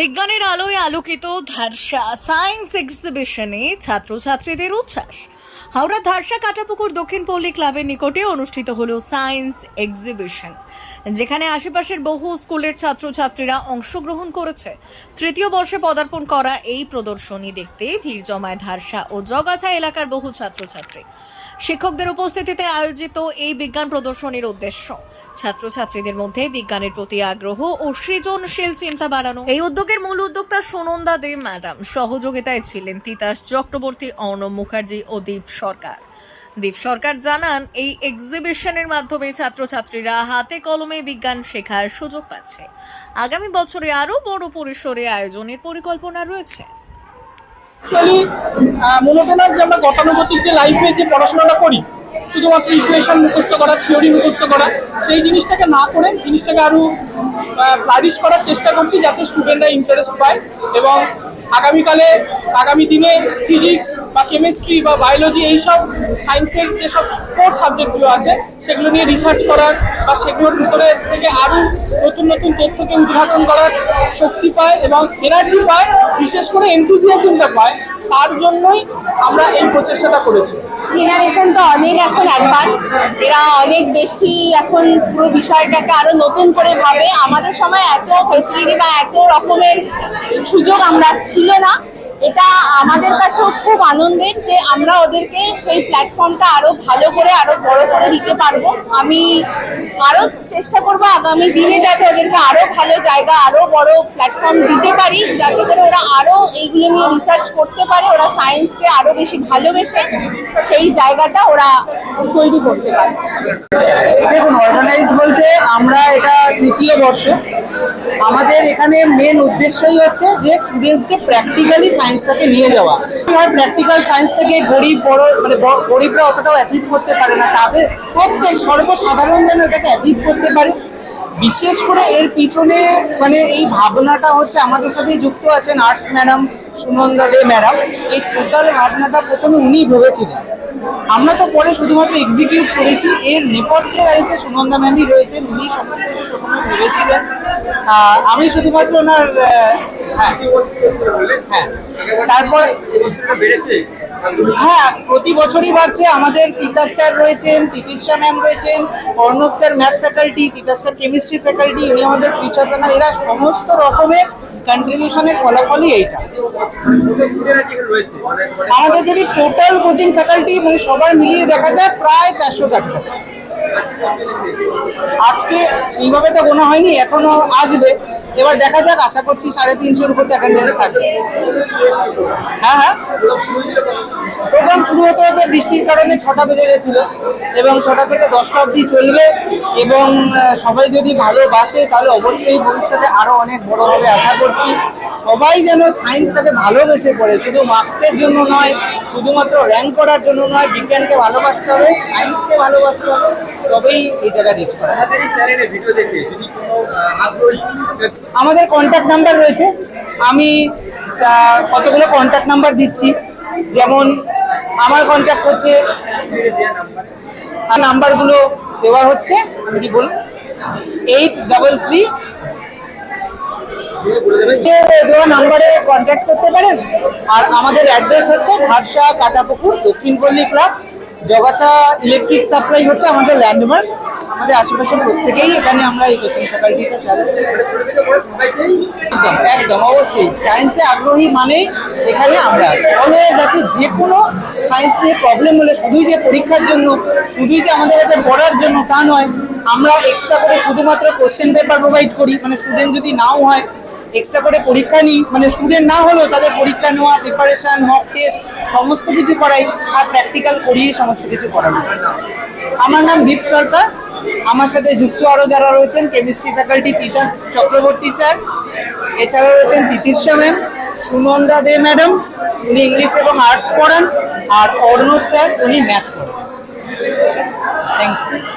বিজ্ঞানের আলোয় আলোকিত ধারসা সায়েন্স এক্সিবিশনে ছাত্রছাত্রীদের উচ্ছ্বাস। হাওড়া ধারসা কাটাপুকুর দক্ষিণ পল্লী ক্লাবের নিকটে অনুষ্ঠিত হল সায়েন্স এক্সিবিশন, যেখানে আশেপাশের বহু স্কুলের ছাত্রছাত্রীরা অংশগ্রহণ করেছে। তৃতীয় বর্ষে পদার্পণ করা এই প্রদর্শনী দেখতে ভিড় জমায় ধারসা ও জগাছা এলাকার বহু ছাত্রছাত্রী। শিক্ষকদের উপস্থিতিতে আয়োজিত এই বিজ্ঞান প্রদর্শনীর উদ্দেশ্য, ছাত্রছাত্রীদের মধ্যে বিজ্ঞানের প্রতি আগ্রহ ও সৃজনশীল চিন্তা বাড়ানো। এই উদ্যোগের মূল উদ্যোক্তা সুনন্দা দে ম্যাডাম সহযোগিতায় ছিলেন তিতাস চক্রবর্তী, অর্ণব মুখার্জি ও দীপ সরকার। দীপ সরকার জানান, এই এক্সিবিশনের মাধ্যমে ছাত্রছাত্রীরা হাতে কলমে বিজ্ঞান শেখার সুযোগ পাচ্ছে। আগামী বছরে আরও বড় পরিসরে আয়োজনের পরিকল্পনা রয়েছে। অ্যাকচুয়ালি যে আমরা গতানুগতিক যে লাইফে যে পড়াশোনাটা করি শুধুমাত্র ইকুয়েশন মুখস্থ করা থিওরি মুখস্থ করা, সেই জিনিসটাকে না করে জিনিসটাকে আরও ফ্লারিশ করার চেষ্টা করছি যাতে স্টুডেন্টরা ইন্টারেস্ট পায় এবং আগামীকালে, আগামী দিনে ফিজিক্স বা কেমিস্ট্রি বা বায়োলজি এইসব সায়েন্সের যেসব কোর সাবজেক্টগুলো আছে, সেগুলো নিয়ে রিসার্চ করার বা সেগুলোর ভিতরে থেকে আরও নতুন নতুন তথ্যকে উদ্ঘাটন করার শক্তি পায় এবং এনার্জি পায়, বিশেষ করে এনথুজিয়াজমটা পায়, তার জন্যই আমরা এই প্রচেষ্টাটা করেছি। জেনারেশন তো অনেক এখন অ্যাডভান্স এরা অনেক বেশি এখন পুরো বিষয়টাকে আরও নতুন করে ভাবে। আমাদের সময় এত ফেসিলিটি বা এত রকমের সুযোগ আমরা ছিল না। এটা আমাদের কাছেও খুব আনন্দের যে আমরা ওদেরকে সেই প্ল্যাটফর্মটা আরও ভালো করে, আরও বড় করে দিতে পারব। আমি আরও চেষ্টা করব আগামী দিনে যাতে ওদেরকে আরও ভালো জায়গা, আরও বড় প্ল্যাটফর্ম দিতে পারি, যাতে করে ওরা আরও এইগুলো নিয়ে রিসার্চ করতে পারে, ওরা সায়েন্সকে আরও বেশি ভালোবেসে সেই জায়গাটা ওরা তৈরি করতে পারে। দেখুন অর্গানাইজ বলতে আমরা এটা তৃতীয় বর্ষ আমাদের এখানে মেন উদ্দেশ্যই হচ্ছে যে স্টুডেন্টসকে প্র্যাকটিক্যালি সায়েন্সটাকে নিয়ে যাওয়া। হয়? প্র্যাকটিক্যাল সায়েন্সটাকে গরিব, বড় মানে গরিবরা অতটাও অ্যাচিভ করতে পারে না। তাদের প্রত্যেক সর্বসাধারণ যেন এটাকে অ্যাচিভ করতে পারে। বিশেষ করে এর পিছনে মানে এই ভাবনাটা হচ্ছে আমাদের সাথে যুক্ত আছেন arts madam Sunanda De madam. এই টোটাল ভাবনাটা প্রথমে উনি ভেবেছিলেন। আমরা তো পরে শুধুমাত্র এক্সিকিউট করেছি। এর নেপথ্যে রয়েছে সুনন্দা ম্যামই রয়েছেন, উনি সমস্ত প্রথমে ভেবেছিলেন। আমি শুধুমাত্র ওনার হ্যাঁ। হ্যাঁ। তারপর হ্যাঁ প্রতি বছরই বাড়ছে। আমাদের তিতাস স্যার রয়েছেন, তিতিশা ম্যাম রয়েছেন, Arnab sir math faculty Titas sir chemistry faculty উনি আমাদের ফিউচার প্ল্যানার এরা সমস্ত রকমের কন্ট্রিবিউশনের ফলাফলই এইটা। আমাদের যদি টোটাল কোচিং ফ্যাকাল্টি মানে সবার মিলিয়ে দেখা যায়, প্রায় চারশো কাছাকাছি। আজকে সেইভাবে তো গোনা হয়নি, এখনও আসবে। এবার দেখা যাক, আশা করছি সাড়ে তিনশোর উপর অ্যাটেন্ডেন্স থাকবে। হ্যাঁ হ্যাঁ। প্রোগ্রাম শুরু হতে হতে বৃষ্টির কারণে ছটা বেজে গেছিল এবং ছটা থেকে দশটা অবধি চলবে এবং সবাই যদি ভালোবাসে তাহলে অবশ্যই ভবিষ্যতে আরও অনেক বড় হবে আশা করছি। সবাই যেন সায়েন্সটাকে ভালোবেসে পড়ে শুধু মার্কসের জন্য নয় শুধুমাত্র র্যাঙ্ক করার জন্য নয় বিজ্ঞানকে ভালোবাসতে হবে সায়েন্সকে ভালোবাসতে হবে তবেই এই জায়গায় রিচ করা আমাদের কন্ট্যাক্ট নাম্বার রয়েছে। আমি কতগুলো কন্ট্যাক্ট নাম্বার দিচ্ছি। যেমন আমার কন্ট্যাক্ট হচ্ছে। আর নাম্বারগুলো দেওয়া হচ্ছে, আমি কি বলুন এইট ডাবল থ্রি দেওয়া নাম্বারে কন্ট্যাক্ট করতে পারেন। আর আমাদের অ্যাড্রেস হচ্ছে Dharsa Katapukur Dakshinpalli club Jagachha electric supply হচ্ছে আমাদের ল্যান্ডমার্ক আমাদের আশেপাশের প্রত্যেকেই এখানে আমরা এই কোচিং ফ্যাকাল্টিটা চালাই একদম একদম, অবশ্যই। সায়েন্সে আগ্রহী মানে এখানে আমরা আছি। অলওয়েজ আছে যে কোনো সায়েন্স নিয়ে প্রবলেম হলে শুধুই যে পরীক্ষার জন্য, শুধুই যে আমাদের কাছে পড়ার জন্য তা নয়, আমরা এক্সট্রা করে শুধুমাত্র কোশ্চেন পেপার প্রোভাইড করি। মানে স্টুডেন্ট যদি নাও হয় এক্সট্রা করে পরীক্ষা নিই। মানে স্টুডেন্ট না হলেও তাদের পরীক্ষা নেওয়া প্রিপারেশন মক টেস্ট সমস্ত কিছু করাই আর প্র্যাকটিক্যাল করিয়ে সমস্ত কিছু করাই। আমার নাম দীপ সরকার। আমার সাথে যুক্ত আরও যারা রয়েছেন chemistry faculty Titas Chakraborty sir. এছাড়া রয়েছেন তিতির্ষা ম্যাম সুনন্দা দে ম্যাডাম উনি ইংলিশ এবং আর্টস পড়ান, আর অর্ণব স্যার, উনি ম্যাথ পড়ান। Thank you